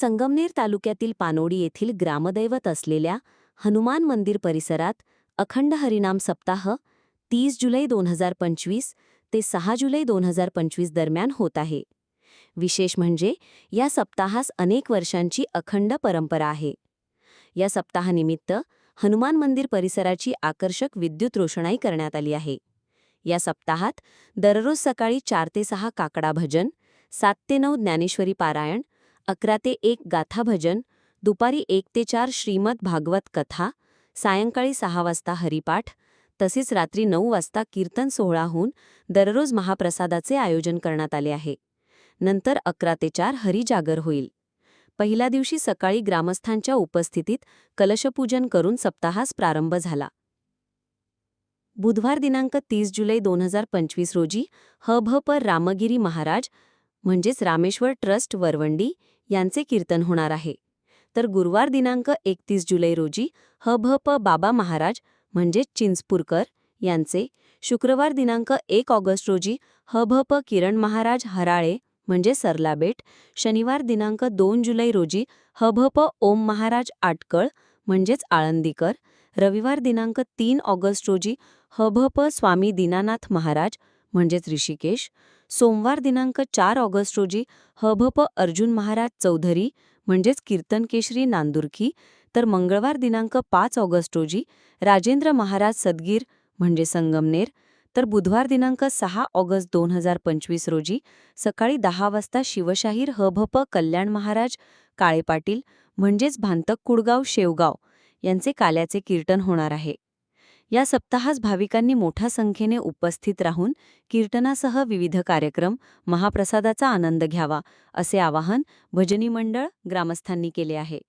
संगमनेर तालुक्यातील पानोडी येथील ग्रामदैवत असलेल्या हनुमान मंदिर परिसरात अखंड हरिनाम सप्ताह तीस जुलै दोन हजार पंचवीस ते सहा जुलै दोन हजार पंचवीस दरम्यान होत आहे. विशेष म्हणजे या सप्ताहास अनेक वर्षांची अखंड परंपरा आहे. या सप्ताहानिमित्त हनुमान मंदिर परिसराची आकर्षक विद्युत रोषणाई करण्यात आली आहे. या सप्ताहात दररोज सकाळी चार ते सहा काकडा भजन सात ते नऊ ज्ञानेश्वरी पारायण अकरा ते एक गाथा भजन दुपारी एक ते चार श्रीमद भागवत कथा सायंकाळी सहा वाजता हरिपाठ तसेच रात्री नऊ वाजता कीर्तन सोहळाहून दररोज महाप्रसादाचे आयोजन करण्यात आले आहे. नंतर अकरा ते चार हरिजागर होईल. पहिल्या दिवशी सकाळी ग्रामस्थांच्या उपस्थितीत कलशपूजन करून सप्ताहास प्रारंभ झाला. बुधवार दिनांक तीस जुलै दोन हजार पंचवीस रोजी ह भ प रामगिरी महाराज म्हणजेच रामेश्वर ट्रस्ट वरवंडी यांचे कीर्तन होणार आहे. तर गुरुवार दिनांक एकतीस जुलै रोजी ह भ प बाबा महाराज म्हणजेच चिंचपूरकर यांचे शुक्रवार दिनांक एक ऑगस्ट रोजी ह भ प किरण महाराज हराळे म्हणजे सरलाबेट शनिवार दिनांक दोन जुलै रोजी ह भ प ओम महाराज आटकळ म्हणजेच आळंदीकर रविवार दिनांक तीन ऑगस्ट रोजी ह भ प स्वामी दीनानाथ महाराज म्हणजेच ऋषिकेश सोमवार दिनांक चार ऑगस्ट रोजी ह अर्जुन महाराज चौधरी म्हणजेच कीर्तनकेशरी नांदुरकी तर मंगळवार दिनांक पाच ऑगस्ट रोजी राजेंद्र महाराज सदगीर म्हणजे संगमनेर तर बुधवार दिनांक सहा ऑगस्ट दोन हजार पंचवीस रोजी सकाळी दहा वाजता शिवशाहीर ह कल्याण महाराज काळे पाटील म्हणजेच भांतक कुडगाव शेवगाव यांचे काल्याचे कीर्तन होणार आहे. या सप्ताहास भाविकांनी मोठ्या संख्येने उपस्थित राहून कीर्तनासह विविध कार्यक्रम महाप्रसादाचा आनंद घ्यावा असे आवाहन भजनी मंडळ ग्रामस्थांनी केले आहे.